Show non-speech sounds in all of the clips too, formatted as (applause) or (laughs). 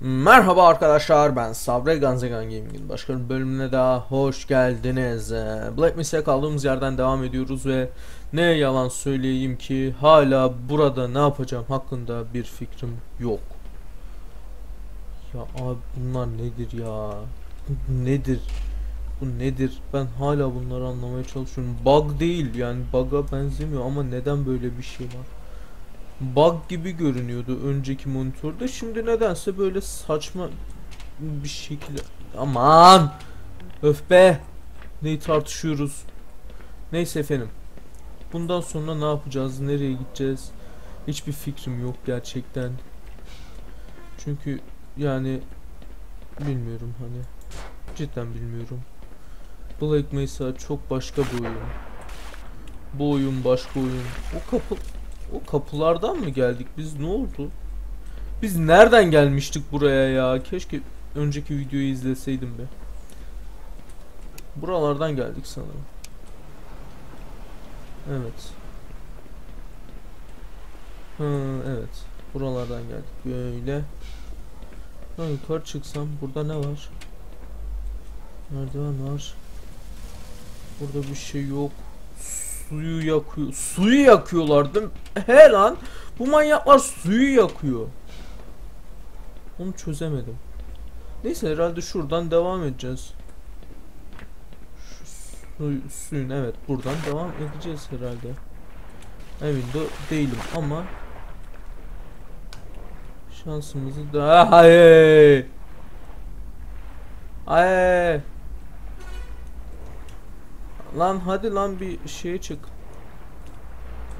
Merhaba arkadaşlar ben Sabre Ganzegan Gaming'in başka bir bölümüne daha hoş geldiniz. Ee, Black Mesa'ya kaldığımız yerden devam ediyoruz ve ne yalan söyleyeyim ki hala burada ne yapacağım hakkında bir fikrim yok. Ya abi bunlar nedir ya? Nedir? Bu nedir? Ben hala bunları anlamaya çalışıyorum. Bug değil yani bug'a benzemiyor ama neden böyle bir şey var? Bug gibi görünüyordu önceki monitörde. Şimdi nedense böyle saçma bir şekilde. Aman! Öf be! Neyi tartışıyoruz? Neyse efendim. Bundan sonra ne yapacağız? Nereye gideceğiz? Hiçbir fikrim yok gerçekten. Çünkü yani bilmiyorum hani. Cidden bilmiyorum. Black Mesa çok başka bir oyun. Bu oyun başka oyun. O kapı o kapılardan mı geldik biz? Ne oldu? Biz nereden gelmiştik buraya ya? Keşke önceki videoyu izleseydim be. Buralardan geldik sanırım. Evet. Ha, evet. Buralardan geldik. Böyle. Ha, yukarı çıksam burada ne var? Merdiven var. Burada bir şey yok suyu yakıyor. Suyu yakıyorlar değil mi? He lan. Bu manyaklar suyu yakıyor. Onu çözemedim. Neyse herhalde şuradan devam edeceğiz. Şu suyu, suyun evet buradan devam edeceğiz herhalde. Evinde değilim ama şansımızı da hayır. Hayır. Lan hadi lan bir şeye çık.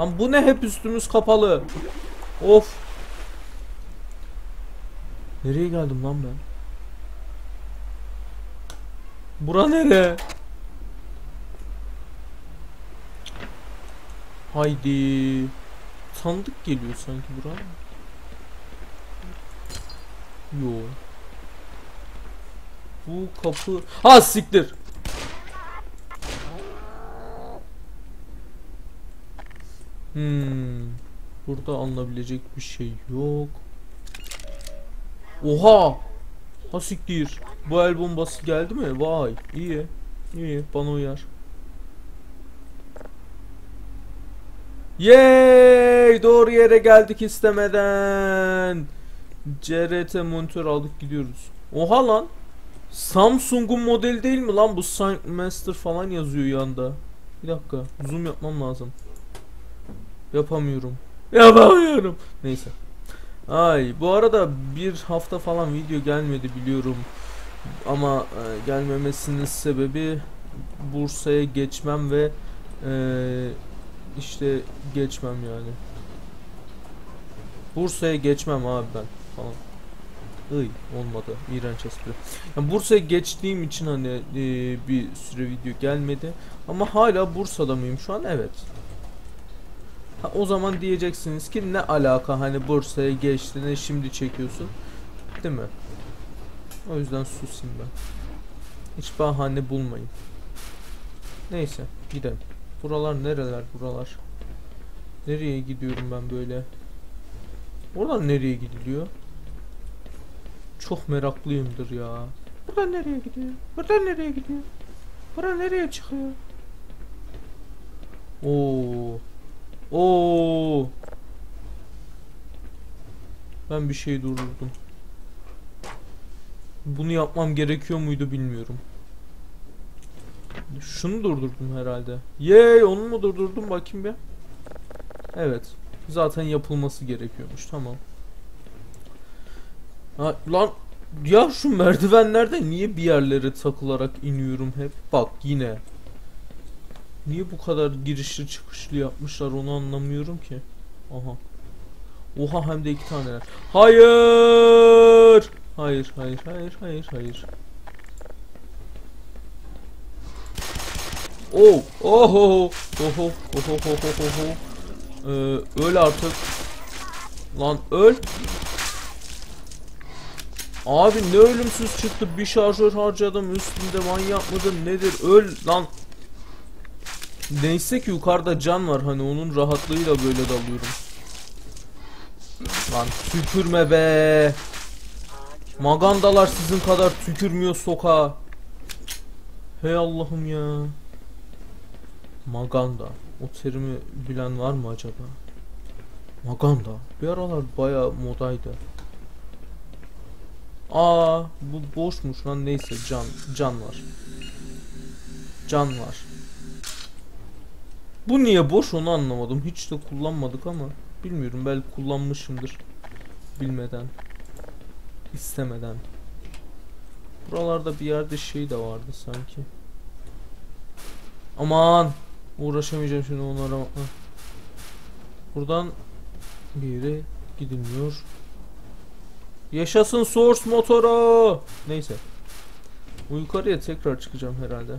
Lan bu ne hep üstümüz kapalı. Of. Nereye geldim lan ben? Bura nere? Haydi. Sandık geliyor sanki bura. Yo. Bu kapı... Ha siktir. Hmm. Burada alınabilecek bir şey yok. Oha! Ha siktir. Bu el bombası geldi mi? Vay. iyi. İyi. Bana uyar. Yay! Doğru yere geldik istemeden. CRT monitör aldık gidiyoruz. Oha lan. Samsung'un modeli değil mi lan bu Master falan yazıyor yanda. Bir dakika. Zoom yapmam lazım. Yapamıyorum. (laughs) Yapamıyorum. Neyse. Ay bu arada bir hafta falan video gelmedi biliyorum. Ama e, gelmemesinin sebebi Bursa'ya geçmem ve e, işte geçmem yani. Bursa'ya geçmem abi ben falan. Iy olmadı. İğrenç espri. Yani Bursa'ya geçtiğim için hani e, bir süre video gelmedi. Ama hala Bursa'da mıyım şu an? Evet. Ha, o zaman diyeceksiniz ki ne alaka hani Bursa'ya geçti ne şimdi çekiyorsun. Değil mi? O yüzden susayım ben. Hiç bahane bulmayın. Neyse gidelim. Buralar nereler buralar? Nereye gidiyorum ben böyle? Oradan nereye gidiliyor? Çok meraklıyımdır ya. Buradan nereye gidiyor? Buradan nereye gidiyor? Bura nereye çıkıyor? Oo. Oo. Ben bir şey durdurdum. Bunu yapmam gerekiyor muydu bilmiyorum. Şunu durdurdum herhalde. Yey onu mu durdurdum bakayım bir. Evet. Zaten yapılması gerekiyormuş. Tamam. Ha, lan ya şu merdivenlerde niye bir yerlere takılarak iniyorum hep? Bak yine. Niye bu kadar girişli çıkışlı yapmışlar onu anlamıyorum ki. Aha. Oha hem de iki taneler. Hayır. Hayır, hayır, hayır, hayır, hayır. Oh, oho, oho, oho, oho, oho. Ee, öl artık. Lan öl. Abi ne ölümsüz çıktı bir şarjör harcadım üstünde manyak mıdır nedir öl lan Neyse ki yukarıda can var hani onun rahatlığıyla böyle dalıyorum. Lan tükürme be. Magandalar sizin kadar tükürmüyor sokağa. Hey Allah'ım ya. Maganda. O terimi bilen var mı acaba? Maganda. Bir aralar baya modaydı. Aa, bu boşmuş lan neyse can can var. Can var. Bu niye boş onu anlamadım. Hiç de kullanmadık ama bilmiyorum belki kullanmışımdır. Bilmeden. istemeden. Buralarda bir yerde şey de vardı sanki. Aman uğraşamayacağım şimdi onlara. Buradan bir yere gidilmiyor. Yaşasın source motoru. Neyse. Bu yukarıya tekrar çıkacağım herhalde.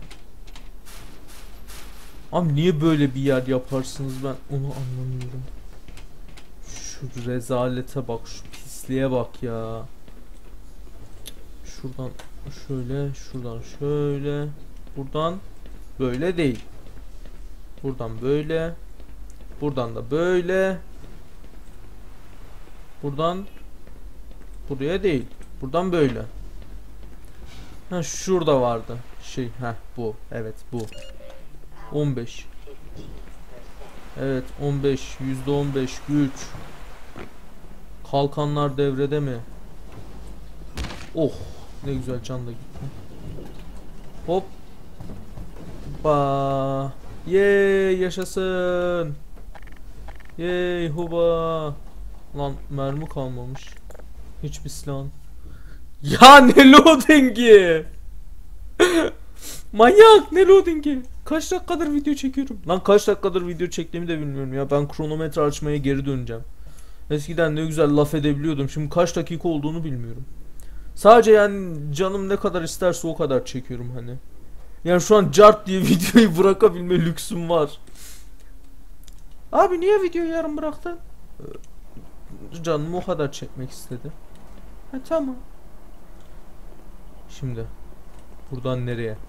Abi niye böyle bir yer yaparsınız ben onu anlamıyorum. Şu rezalete bak, şu pisliğe bak ya. Şuradan şöyle, şuradan şöyle, buradan böyle değil. Buradan böyle, buradan da böyle. Buradan buraya değil. Buradan böyle. Ha şurada vardı. Şey ha bu. Evet bu. 15. Evet 15. Yüzde 15 güç. Kalkanlar devrede mi? Oh ne güzel can da gitti. Hop. Ba. Yey yaşasın. Yey huba. Lan mermi kalmamış. Hiçbir silah. Ya ne loading'i? (laughs) Manyak ne loading'i? Kaç dakikadır video çekiyorum? Lan kaç dakikadır video çektiğimi de bilmiyorum ya. Ben kronometre açmaya geri döneceğim. Eskiden ne güzel laf edebiliyordum. Şimdi kaç dakika olduğunu bilmiyorum. Sadece yani canım ne kadar isterse o kadar çekiyorum hani. Yani şu an cart diye (laughs) videoyu bırakabilme lüksüm var. Abi niye videoyu yarım bıraktın? Ee, Canım o kadar çekmek istedi. Ha tamam. Şimdi buradan nereye?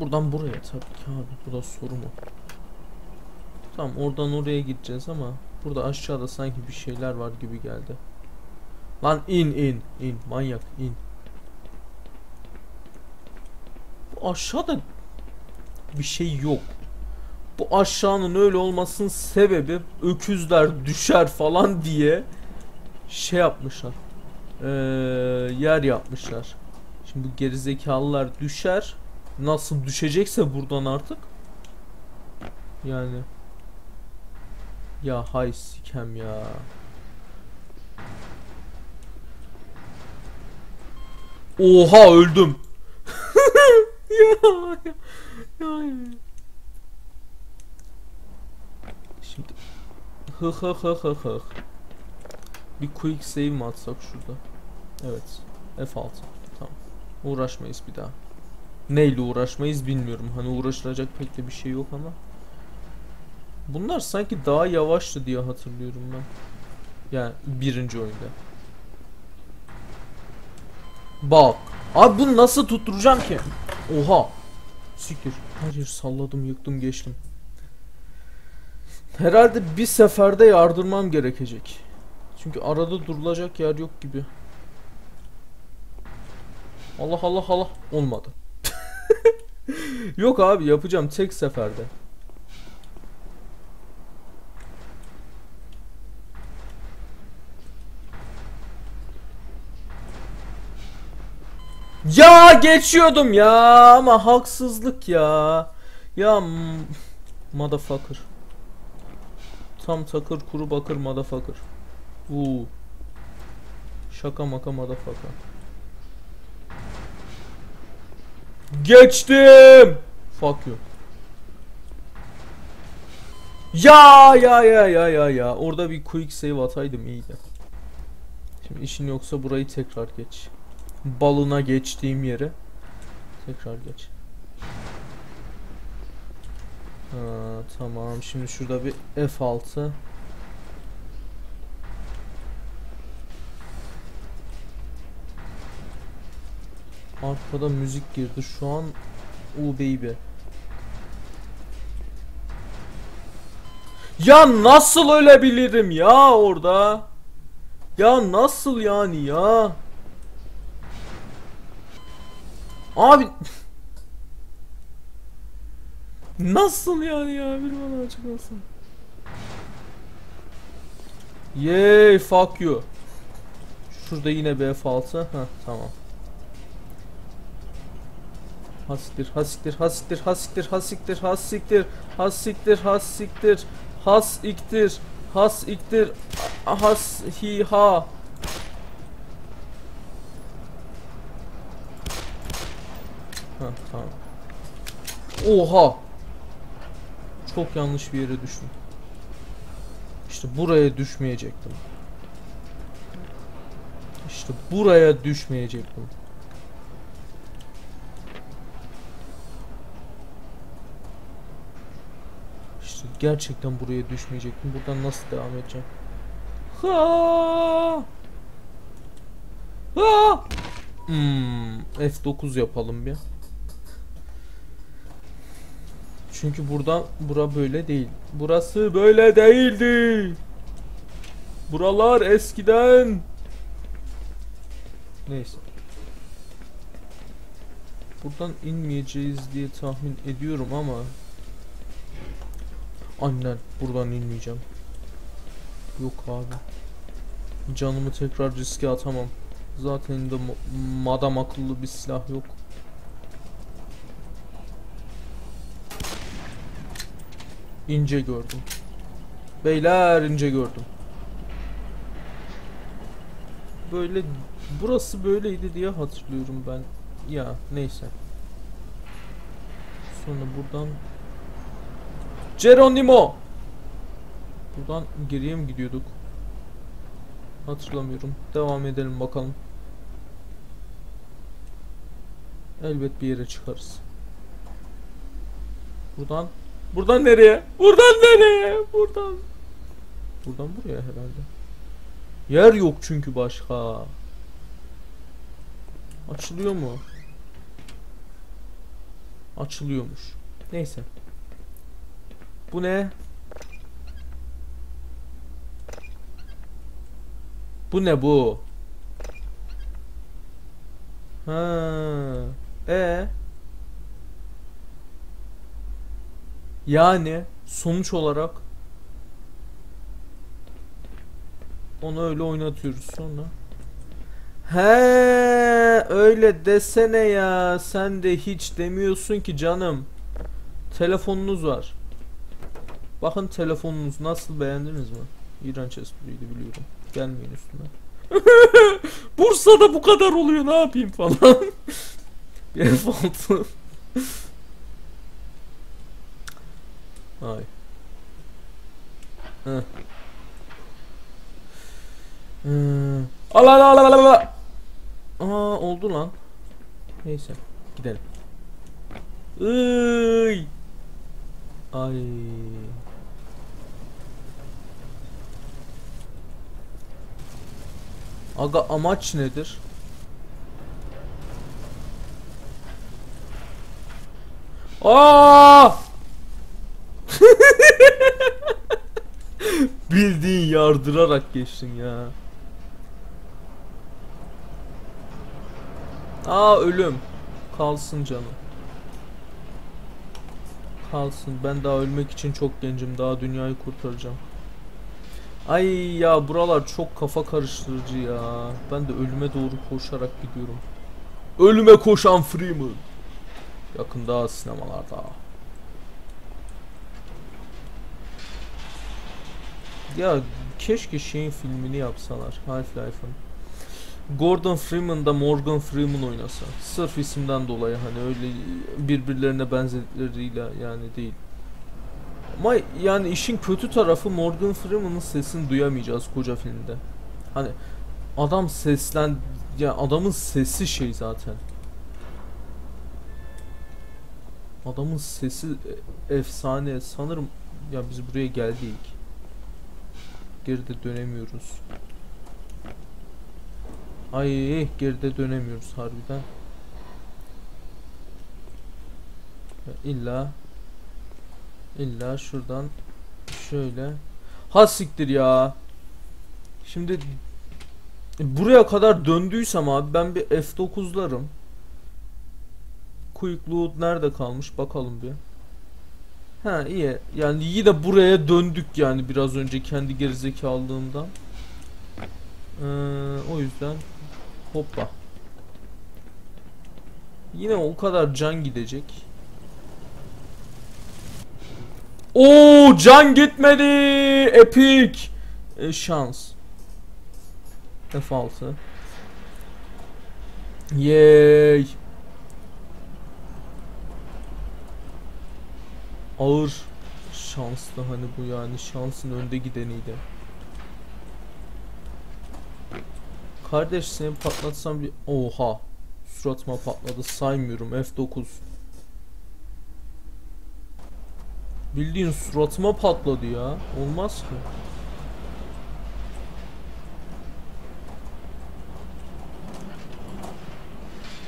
Buradan buraya tabii ki abi. Bu da soru mu? Tamam oradan oraya gideceğiz ama burada aşağıda sanki bir şeyler var gibi geldi. Lan in in in manyak in. Bu aşağıda bir şey yok. Bu aşağının öyle olmasının sebebi öküzler düşer falan diye şey yapmışlar. Ee, yer yapmışlar. Şimdi bu gerizekalılar düşer. Nasıl düşecekse buradan artık. Yani. Ya hay sikem ya. Oha öldüm. (laughs) ya, ya, ya. Şimdi hı hı hı hı hı. Bir quick save mi atsak şurada? Evet. F6. Tamam. Uğraşmayız bir daha. Neyle uğraşmayız bilmiyorum. Hani uğraşılacak pek de bir şey yok ama. Bunlar sanki daha yavaştı diye hatırlıyorum ben. Yani birinci oyunda. Bak. Abi bunu nasıl tutturacağım ki? Oha. Siktir. Hayır salladım yıktım geçtim. Herhalde bir seferde yardırmam gerekecek. Çünkü arada durulacak yer yok gibi. Allah Allah Allah olmadı. Yok abi yapacağım tek seferde. Ya geçiyordum ya ama haksızlık ya. Ya motherfucker. Tam takır kuru bakır motherfucker. Uuu. Şaka maka motherfucker. Geçtim. Fuck you. Ya ya ya ya ya ya. Orada bir quick save ataydım iyiydi. Şimdi işin yoksa burayı tekrar geç. Balına geçtiğim yere tekrar geç. Ha, tamam. Şimdi şurada bir F6. Arkada müzik girdi. Şu an U baby. Ya nasıl ölebilirim ya orada? Ya nasıl yani ya? Abi (laughs) Nasıl yani ya bir bana açıklasın. Yay fuck you. Şurada yine bir F6. Ha tamam. Hasiktir, hasiktir, hasiktir, hasiktir, hasiktir, hasiktir, hasiktir, hasiktir, hasiktir, hasiktir, has hi ha. Ha tamam. Oha. Çok yanlış bir yere düştüm. İşte buraya düşmeyecektim. İşte buraya düşmeyecektim. İşte gerçekten buraya düşmeyecektim. Buradan nasıl devam edeceğim? Ha! Ha! Hmm, F9 yapalım bir. Çünkü buradan bura böyle değil. Burası böyle değildi. Buralar eskiden. Neyse. Buradan inmeyeceğiz diye tahmin ediyorum ama Annen buradan inmeyeceğim. Yok abi. Canımı tekrar riske atamam. Zaten de ma- madam akıllı bir silah yok. İnce gördüm. Beyler ince gördüm. Böyle burası böyleydi diye hatırlıyorum ben. Ya neyse. Sonra buradan Geronimo. Buradan geriye mi gidiyorduk? Hatırlamıyorum. Devam edelim bakalım. Elbet bir yere çıkarız. Buradan Buradan nereye? Buradan nereye? Buradan. Buradan buraya herhalde. Yer yok çünkü başka. Açılıyor mu? Açılıyormuş. Neyse. Bu ne? Bu ne bu? Ha. E. Yani sonuç olarak onu öyle oynatıyoruz sonra. He öyle desene ya. Sen de hiç demiyorsun ki canım. Telefonunuz var. Bakın telefonunuz nasıl beğendiniz mi? İğrenç espriydi biliyorum. Gelmeyin üstüne. (laughs) Bursa'da bu kadar oluyor ne yapayım falan. (laughs) Bir F6. Ay. Heh. Hmm. Ala ala ala ala. Aa oldu lan. Neyse gidelim. Iy. Ay. Aga amaç nedir? Aa! (laughs) Bildiğin yardırarak geçtin ya. Aa ölüm. Kalsın canım. Kalsın. Ben daha ölmek için çok gencim. Daha dünyayı kurtaracağım. Ay ya buralar çok kafa karıştırıcı ya. Ben de ölüme doğru koşarak gidiyorum. Ölüme koşan Freeman. Yakında sinemalarda. Ya keşke şeyin filmini yapsalar Half-Life'ın. Gordon Freeman da Morgan Freeman oynasa. Sırf isimden dolayı hani öyle birbirlerine benzerleriyle yani değil. Ama yani işin kötü tarafı Morgan Freeman'ın sesini duyamayacağız koca filmde. Hani adam seslen ya adamın sesi şey zaten. Adamın sesi e- efsane. Sanırım ya biz buraya geldik. Geride dönemiyoruz. Ay geride dönemiyoruz harbiden. Ya İlla illa şuradan şöyle ha siktir ya. Şimdi Buraya kadar döndüysem abi ben bir F9'larım. Quick loot nerede kalmış bakalım bir. Ha iyi. Yani iyi de buraya döndük yani biraz önce kendi gerizekalılığımdan. Ee, o yüzden hoppa. Yine o kadar can gidecek. Oo can gitmedi. Epic. E, şans. F6. Yay. Ağır şanslı hani bu yani şansın önde gideniydi. Kardeş seni patlatsam bir oha suratıma patladı saymıyorum F9 Bildiğin suratıma patladı ya olmaz ki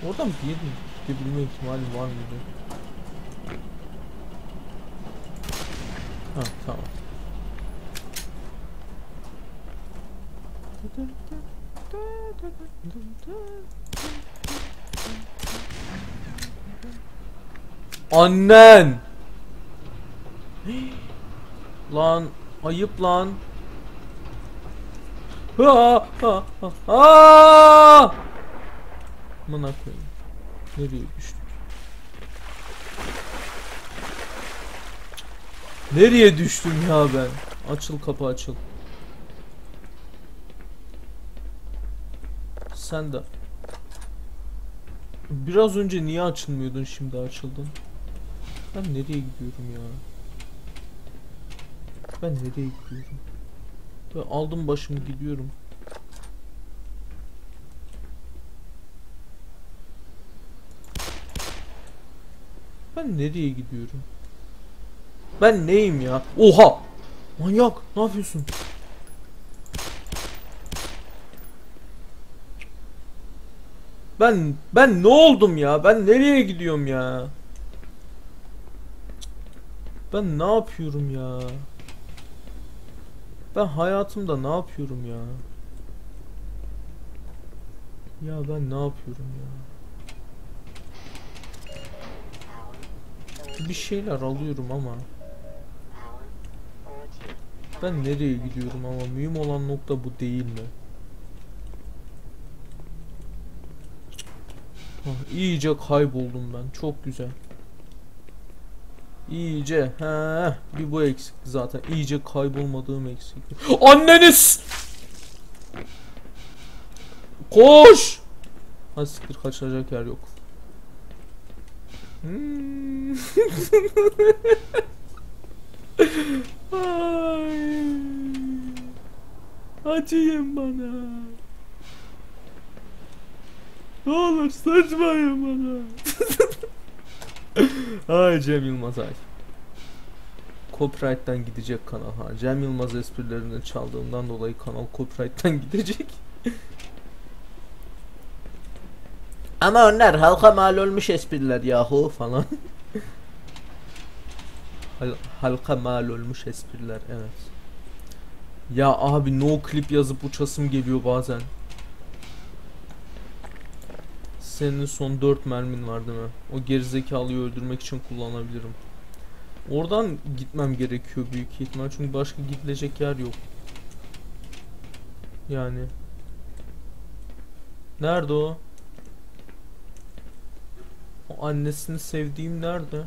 Oradan bir yere gidebilme ihtimali var mıydı? Ha tamam. Annen! Lan ayıp lan. Ha ha ha. ha! Amına koyayım. Nereye düştük? Nereye düştüm ya ben? Açıl kapı açıl. Sen de. Biraz önce niye açılmıyordun şimdi açıldın? Ben nereye gidiyorum ya? Ben nereye gidiyorum? Ben aldım başımı gidiyorum. Ben nereye gidiyorum? Ben neyim ya? Oha! Manyak! Ne yapıyorsun? Ben ben ne oldum ya? Ben nereye gidiyorum ya? Ben ne yapıyorum ya? Ben hayatımda ne yapıyorum ya? Ya ben ne yapıyorum ya? Bir şeyler alıyorum ama ben nereye gidiyorum ama mühim olan nokta bu değil mi? Ah, iyice kayboldum ben. Çok güzel. İyice. He, bir bu eksikti zaten. İyice kaybolmadığım eksikti. Anneniz! Koş! Ha siktir kaçacak yer yok. Hmm. (laughs) Ay. Acıyın bana. Ne olur saçmayın bana. Ay Cem Yılmaz ay. Copyright'tan gidecek kanal ha. Cem Yılmaz esprilerini çaldığımdan dolayı kanal copyright'tan (laughs) gidecek. Ama onlar halka mal olmuş espriler yahu falan. (laughs) Hal- halka mal olmuş espriler evet. Ya abi no clip yazıp uçasım geliyor bazen. Senin son 4 mermin var değil mi? O gerizekalıyı öldürmek için kullanabilirim. Oradan gitmem gerekiyor büyük ihtimal çünkü başka gidilecek yer yok. Yani. Nerede o? O annesini sevdiğim nerede?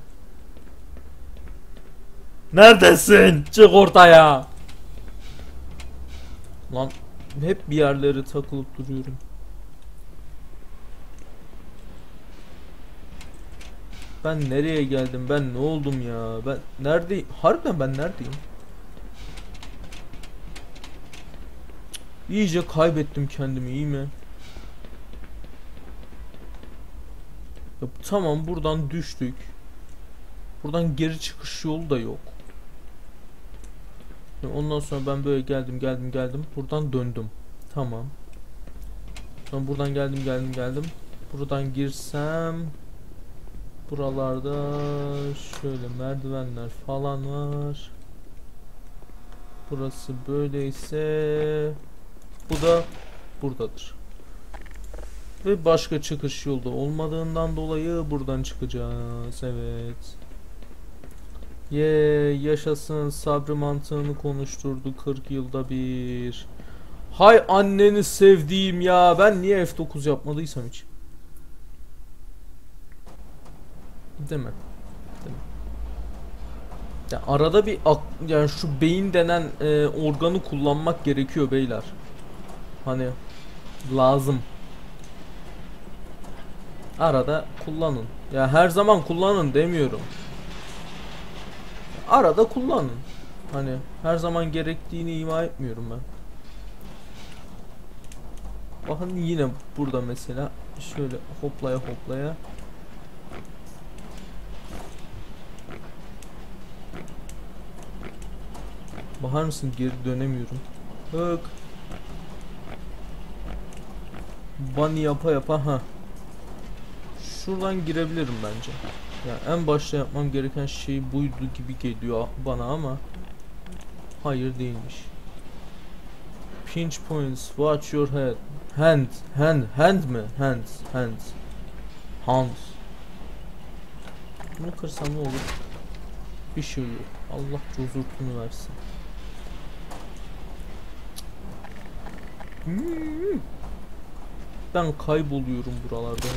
Neredesin? Çık ortaya. Lan hep bir yerlere takılıp duruyorum. Ben nereye geldim? Ben ne oldum ya? Ben neredeyim? Harbiden ben neredeyim? İyice kaybettim kendimi iyi mi? Ya, tamam buradan düştük. Buradan geri çıkış yolu da yok. Ondan sonra ben böyle geldim geldim geldim. Buradan döndüm. Tamam. Sonra buradan geldim geldim geldim. Buradan girsem buralarda şöyle merdivenler falan var. Burası böyleyse bu da buradadır. Ve başka çıkış yolda olmadığından dolayı buradan çıkacağız. Evet. Ye yaşasın sabrı mantığını konuşturdu 40 yılda bir. Hay anneni sevdiğim ya. Ben niye F9 yapmadıysam hiç. Değil mi? Değil mi? Ya arada bir ak yani şu beyin denen e, organı kullanmak gerekiyor beyler. Hani lazım. Arada kullanın. Ya her zaman kullanın demiyorum. Arada kullanın. Hani her zaman gerektiğini ima etmiyorum ben. Bakın yine burada mesela şöyle hoplaya hoplaya Bakar mısın geri dönemiyorum. Hık. Bunny yapa yapa ha. Şuradan girebilirim bence. Ya en başta yapmam gereken şey buydu gibi geliyor bana ama hayır değilmiş. Pinch points, watch your head. Hand, hand, hand mi? Hands, hands. Hands. Bunu kırsam ne olur? Bir şey yok. Allah cozurtunu versin. Ben kayboluyorum buralarda.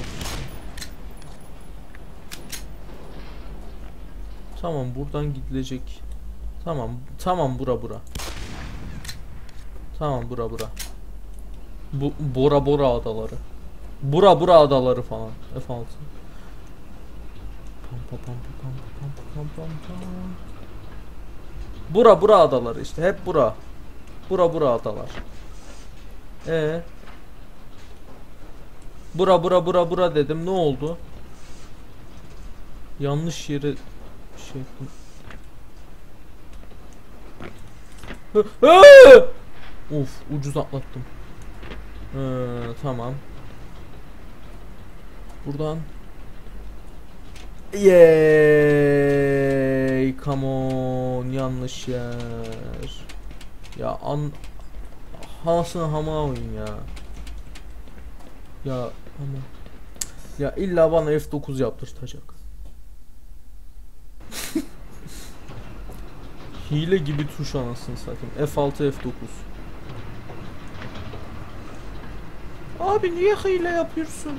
Tamam buradan gidilecek. Tamam tamam bura bura. Tamam bura bura. Bu Bora Bora adaları. Bura Bura adaları falan. F6. Pam pam pam pam pam pam pam pam. Bura Bura adaları işte hep bura. Bura Bura adalar. E Bura bura bura bura dedim ne oldu? Yanlış yere şey yaptım. Of ucuz atlattım. Ee, tamam. Buradan. Yay, come on, yanlış yer. Ya an Hasını hama oyun ya. Ya ama ya illa bana F9 yaptırtacak. (laughs) Hile gibi tuş anasını satayım. F6 F9. Abi niye hile yapıyorsun?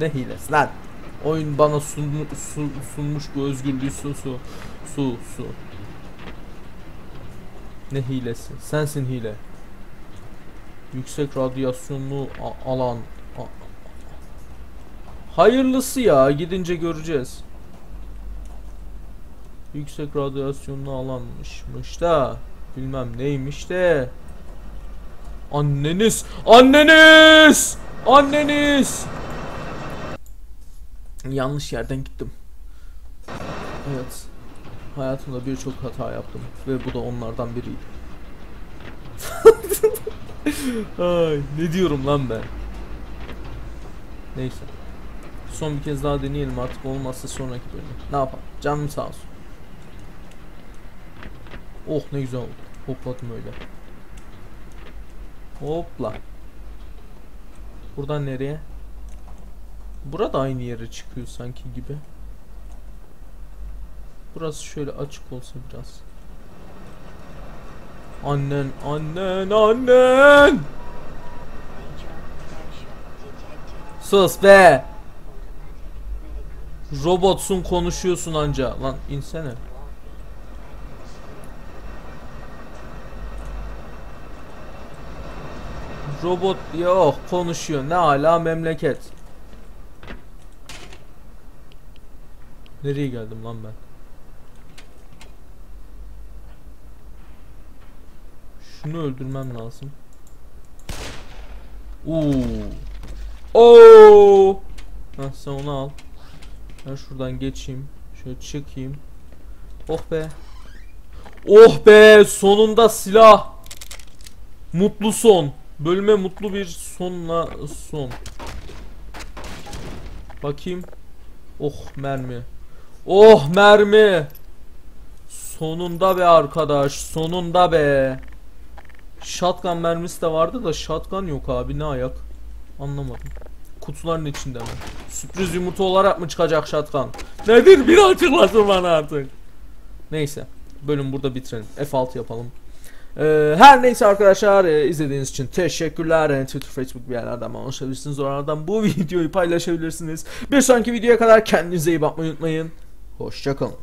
Ne hilesi lan? Oyun bana sun, su, sunmuş bu özgürlüğü su su su su. Ne hilesi? Sensin hile. Yüksek radyasyonlu alan. Hayırlısı ya gidince göreceğiz. Yüksek radyasyonlu alanmışmış da bilmem neymiş de. Anneniz, anneniz, anneniz. Yanlış yerden gittim. Evet. Hayatımda birçok hata yaptım ve bu da onlardan biriydi. (laughs) Ay, ne diyorum lan ben? Neyse. Son bir kez daha deneyelim artık olmazsa sonraki bölüm. Ne yapalım? Canım sağ olsun. Oh ne güzel oldu. Hopladım öyle. Hopla. Buradan nereye? Burada aynı yere çıkıyor sanki gibi. Burası şöyle açık olsa biraz. Annen, annen, annen. Sus be. Robotsun konuşuyorsun anca. Lan insene. Robot yok konuşuyor. Ne hala memleket. Nereye geldim lan ben? Şunu öldürmem lazım. Oo. Oo. Heh, sen onu al. Ben şuradan geçeyim. Şöyle çıkayım. Oh be. Oh be sonunda silah. Mutlu son. Bölüme mutlu bir sonla son. Bakayım. Oh mermi. Oh mermi. Sonunda be arkadaş. Sonunda be. Shotgun mermisi de vardı da shotgun yok abi ne ayak? Anlamadım. Kutuların içinde mi? Sürpriz yumurta olarak mı çıkacak shotgun? Nedir bir açıklasın bana artık. Neyse. Bölüm burada bitirelim. F6 yapalım. Ee, her neyse arkadaşlar e, izlediğiniz için teşekkürler. E, Twitter, Facebook bir yerlerden bana ulaşabilirsiniz. Oralardan bu (laughs) videoyu paylaşabilirsiniz. Bir sonraki videoya kadar kendinize iyi bakmayı unutmayın. Hoşçakalın.